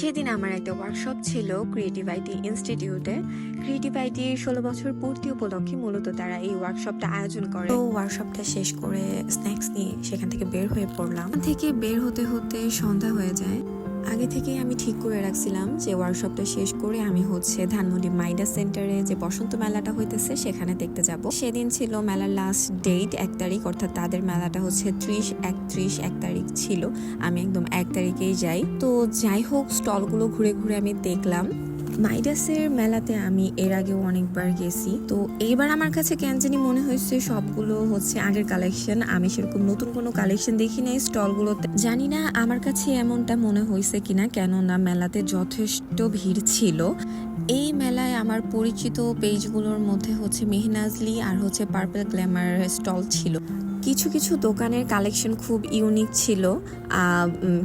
সেদিন আমার একটা ওয়ার্কশপ ছিল ক্রিয়েটিভ আইটি ইনস্টিটিউটে ক্রিয়েটিভ আইটি ষোলো বছর পূর্তি উপলক্ষে মূলত তারা এই ওয়ার্কশপটা আয়োজন করে। তো ওয়ার্কশপটা শেষ করে স্ন্যাক্স নিয়ে সেখান থেকে বের হয়ে পড়লাম। থেকে বের হতে হতে সন্ধ্যা হয়ে যায়। আগে থেকেই আমি ঠিক করে রাখছিলাম যে ওয়ার্কশপটা শেষ করে আমি হচ্ছে ধানমন্ডি মাইডা সেন্টারে যে বসন্ত মেলাটা হইতেছে, সেখানে দেখতে যাব। সেদিন ছিল মেলার লাস্ট ডেট এক তারিখ, অর্থাৎ তাদের মেলাটা হচ্ছে ত্রিশ একত্রিশ, এক তারিখ ছিল। আমি একদম এক তারিখেই যাই। তো যাই হোক, স্টলগুলো ঘুরে ঘুরে আমি দেখলাম। মাইডাসের মেলাতে আমি এর আগেও অনেকবার গেছি। তো এইবার আমার কাছে কেন জানি মনে হয়েছে সবগুলো হচ্ছে আগের কালেকশন আমি সেরকম নতুন কোনো কালেকশন দেখি নাই, স্টলগুলোতে। জানি না আমার কাছে এমনটা মনে হয়েছে কিনা, কেননা মেলাতে যথেষ্ট ভিড় ছিল। এই মেলায় আমার পরিচিত পেজগুলোর মধ্যে হচ্ছে মেহনাজলি আর হচ্ছে পার্পল গ্ল্যামার স্টল ছিল। কিছু কিছু দোকানের কালেকশন খুব ইউনিক ছিল।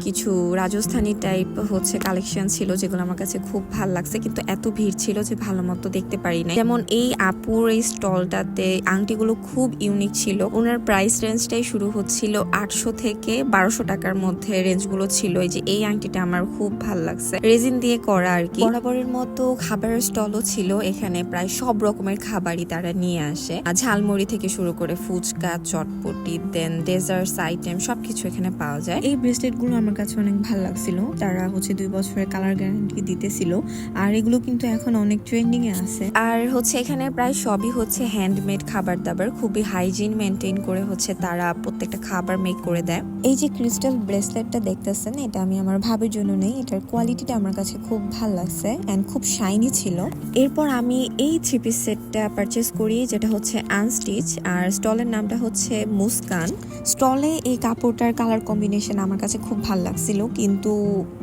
কিছু রাজস্থানি টাইপ হচ্ছে কালেকশন ছিল যেগুলো আমার কাছে খুব ভালো লাগছে। কিন্তু এত ভিড় ছিল যে ভালো মতো দেখতে পারি না যেমন এই আপুর এই স্টলটাতে আংটিগুলো খুব ইউনিক ছিল। ওনার প্রাইস রেঞ্জটাই শুরু হচ্ছিল আটশো থেকে বারোশো টাকার মধ্যে রেঞ্জগুলো ছিল। এই যে এই আংটিটা আমার খুব ভালো লাগছে। রেজিন দিয়ে করা আর কি। বরাবরের মতো খাবারের স্টলও ছিল। এখানে প্রায় সব রকমের খাবারই তারা নিয়ে আসে। ঝালমুড়ি থেকে শুরু করে phuchka, chotpoti then desserts item সবকিছু এখানে পাওয়া যায়। এই ব্রেসলেটগুলো আমার কাছে অনেক ভালো লাগছিল। তারা হচ্ছে দুই বছরের কালার গ্যারান্টি দিতেছিল। আর এগুলো কিন্তু এখন অনেক ট্রেন্ডিং এ আছে। আর হচ্ছে এখানে প্রায় সবই হচ্ছে হ্যান্ডমেড খাবার দাবার খুবই হাইজিন মেনটেন করে হচ্ছে তারা প্রত্যেকটা খাবার মেক করে দেয়। এই যে ক্রিস্টাল ব্রেসলেটটা দেখতেছেন এটা আমি আমার ভাবের জন্য নেই। এটার কোয়ালিটিটা আমার কাছে খুব ভালো লাগছে অ্যান্ড খুব শাইনি ছিল। এরপর আমি এই থ্রি পিস সেটটা পারচেস করি যেটা হচ্ছে আনস্টিচ আর স্টলের নামটা হচ্ছে মুস্কান। স্টলে এই কাপড়টার কালার কম্বিনেশন আমার কাছে খুব ভালো লাগছিল, কিন্তু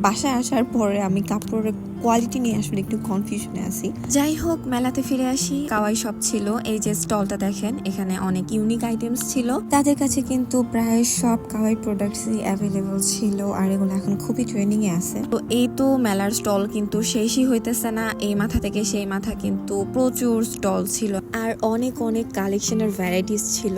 বাসায় আসার পরে আমি কাপড়ের কোয়ালিটি নিয়ে আসলে একটু কনফিউশনে আছি। যাই হোক, মেলাতে ফিরে আসি। কাওয়াই সব ছিল, এই যে স্টলটা দেখেন, এখানে অনেক ইউনিক আইটেমস ছিল। তাদের কাছে কিন্তু প্রায় সব কাওয়াই প্রোডাক্টসই অ্যাভেলেবল ছিল, আর এগুলো এখন খুবই ট্রেনিং এ আছে। তো এই তো মেলার স্টল কিন্তু শেষই হইতেছে না, এই মাথা থেকে সেই মাথা কিন্তু প্রচুর স্টল ছিল, আর অনেক অনেক কালেকশনের ভ্যারাইটিস ছিল।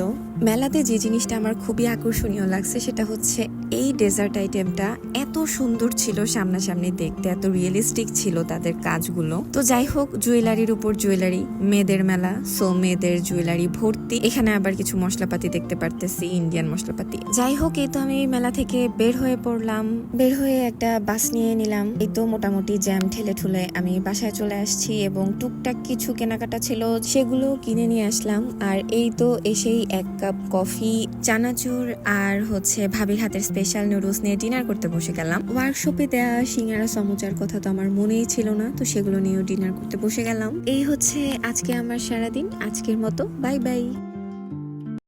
মেলাতে যে জিনিসটা আমার খুবই আকর্ষণীয় লাগছে সেটা হচ্ছে এই ডেজার্ট আইটেমটা এত সুন্দর ছিল সামনাসামনি দেখতে, এত রিয়েলিস্টিক ছিল তাদের কাজগুলো। তো যাই হোক জুয়েলারির উপর জুয়েলারি মেয়েদের মেলা সো মেয়েদের জুয়েলারি ভর্তি। এখানে আবার কিছু মশলাপাতি দেখতে পারতেছি ইন্ডিয়ান মশলাপাতি। যাই হোক, এই তো আমি মেলা থেকে বের হয়ে পড়লাম। বের হয়ে একটা বাস নিয়ে নিলাম। এই তো মোটামুটি জ্যাম ঠেলে ঠুলে আমি বাসায় চলে আসছি এবং টুকটাক কিছু কেনাকাটা ছিল, সেগুলো কিনে নিয়ে আসলাম। আর এই তো এসেই এক কাপ কফি চানাচুর আর হচ্ছে ভাবির হাতের স্পেশাল নুডলস নিয়ে ডিনার করতে বসে গেলাম। ওয়ার্কশপে দেয়া সিঙ্গারা, সমুচার কথা তো আমার মনেই ছিল না, তো সেগুলো নিয়েও ডিনার করতে বসে গেলাম। এই হচ্ছে আজকে আমার সারাদিন। আজকের মতো বাই বাই